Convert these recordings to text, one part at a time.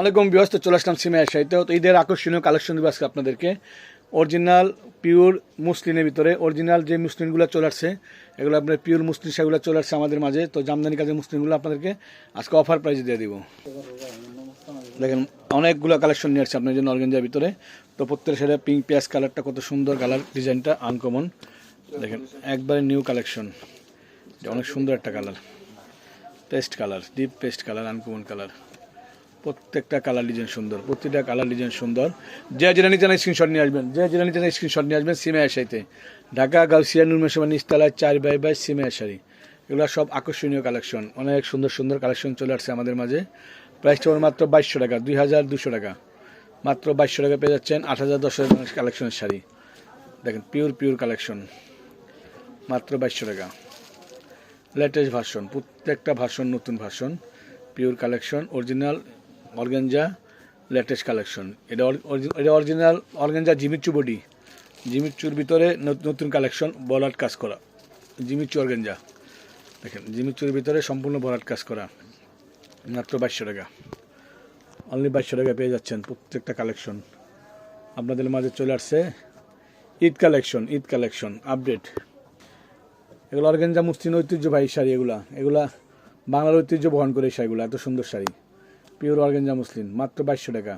অনেকম ব্যস্ত চলে আসলাম সিমে আসাইতে তো ঈদের আকর্ষণীয় কালেকশন দিব আজকে আপনাদেরকে। অরিজিনাল পিওর মুসলিনের ভিতরে। অরিজিনাল যে মুসলিমগুলো চলে আসছে, এগুলো আপনার পিওর মুসলিম সেগুলো চলে আসছে আমাদের মাঝে। তো জামদানি কাজের মুসলিমগুলো আপনাদেরকে আজকে অফার প্রাইসে দিয়ে দিব। দেখেন, অনেকগুলো কালেকশন নিয়ে আসছে আপনার জন্য অর্গেঞ্জার ভিতরে। তো প্রত্যেকের সাথে পিঙ্ক পেঁয়াজ কালারটা কত সুন্দর কালার ডিজাইনটা আনকমন দেখেন, একবারে নিউ কালেকশন অনেক সুন্দর একটা colour paste colour deep paste colour uncommon colour প্রত্যেকটা কালার ডিজাইন সুন্দর, প্রতিটা কালার ডিজাইন সুন্দর। যে যেটা নিতে স্ক্রিনশট নিয়ে আসবেন, যে যেটা নিতে স্ক্রিনশট নিয়ে আসবেন সিমে আশাইতে ঢাকা, গাউসিয়া নুরমেশমা নিস্তালায় চার বাই বাই সিমে আশারি এগুলো সব আকর্ষণীয় কালেকশন অনেক সুন্দর সুন্দর কালেকশন চলে আসছে আমাদের মাঝে। প্রাইসটা ওর মাত্র বাইশশো টাকা, দুই হাজার দুশো টাকা। মাত্র বাইশশো টাকা পেয়ে যাচ্ছেন আট হাজার দশ হাজার কালেকশনের শাড়ি। দেখেন পিওর পিওর কালেকশন মাত্র বাইশশো টাকা। লেটেস্ট ভার্সন প্রত্যেকটা ভার্সন নতুন version pure collection original organza latest collection. এটা এটা original organza Jimmy Choo body. জিমিচুর ভিতরে নত- নতুন কালেকশন, বলাট কাজ করা। জিমিচু অর্গেঞ্জা দেখেন জিমিচুর ভিতরে সম্পূর্ণ বলাট কাজ করা। মাত্র বাইশশো টাকা। অনলি বাইশশো টাকা পেয়ে যাচ্ছেন প্রত্যেকটা কালেকশন। আপনাদের মাঝে চলে আসছে Eid collection Eid collection, update. এগুলো অর্গেঞ্জা মুসলিম ঐতিহ্যবাহী শাড়ি এগুলা। এগুলা বাংলার ঐতিহ্য বহন করে শাড়িগুলো, এত সুন্দর শাড়ি। পিওর অর্গেঞ্জা মুসলিম, মাত্র বাইশশো টাকা।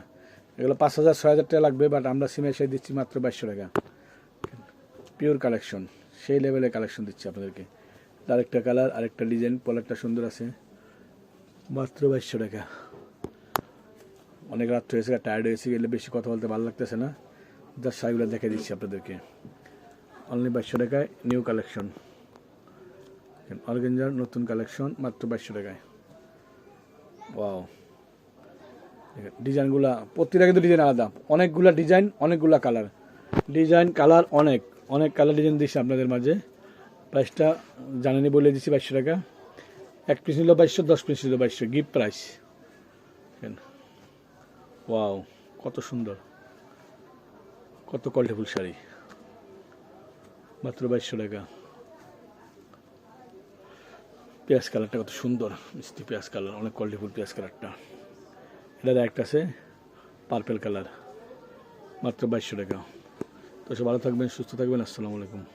এগুলো পাঁচ হাজার, ছয় হাজার টাকা লাগবে বাট আমরা সিমে শাড়ি দিচ্ছি মাত্র বাইশশো টাকা। পিওর কালেকশন সেই লেভেলের কালেকশন দিচ্ছি আপনাদেরকে। আরেকটা কালার আরেকটা ডিজাইন পলারটা সুন্দর আছে। মাত্র বাইশশো টাকা। অনেক রাত্র হয়েছে টায়ার্ড হয়েছে, গেলে বেশি কথা বলতে ভালো লাগতেছে না। যার শাড়িগুলো দেখে দিচ্ছি আপনাদেরকে। অনলি বাইশশো টাকায় নিউ কালেকশন অর্গেঞ্জার নতুন কালেকশন মাত্র বাইশশো টাকায়। ওয়াও ডিজাইনগুলা, প্রতিটা কিন্তু ডিজাইন আলাদা। অনেকগুলা ডিজাইন, অনেকগুলা কালার। ডিজাইন, কালার অনেক। অনেক কালার ডিজাইন দিচ্ছি আপনাদের মাঝে। প্রাইসটা জানেনি বলে দিচ্ছি বাইশশো টাকা। এক পিস নিল বাইশশো, দশ পিস নিল বাইশশো। গিফট প্রাইস ওয়াও কত সুন্দর। কত কোয়ালিটিফুল শাড়ি। মাত্র বাইশশো টাকা। পেঁয়াজ কালারটা কত সুন্দর। মিষ্টি পেঁয়াজ কালার, অনেক কোয়ালিটিফুল পেঁয়াজ কালারটা। এটার একটা আছে পার্পেল কালার মাত্র বাইশশো টাকা। তো সে ভালো থাকবেন, সুস্থ থাকবেন, আসসালামু আলাইকুম।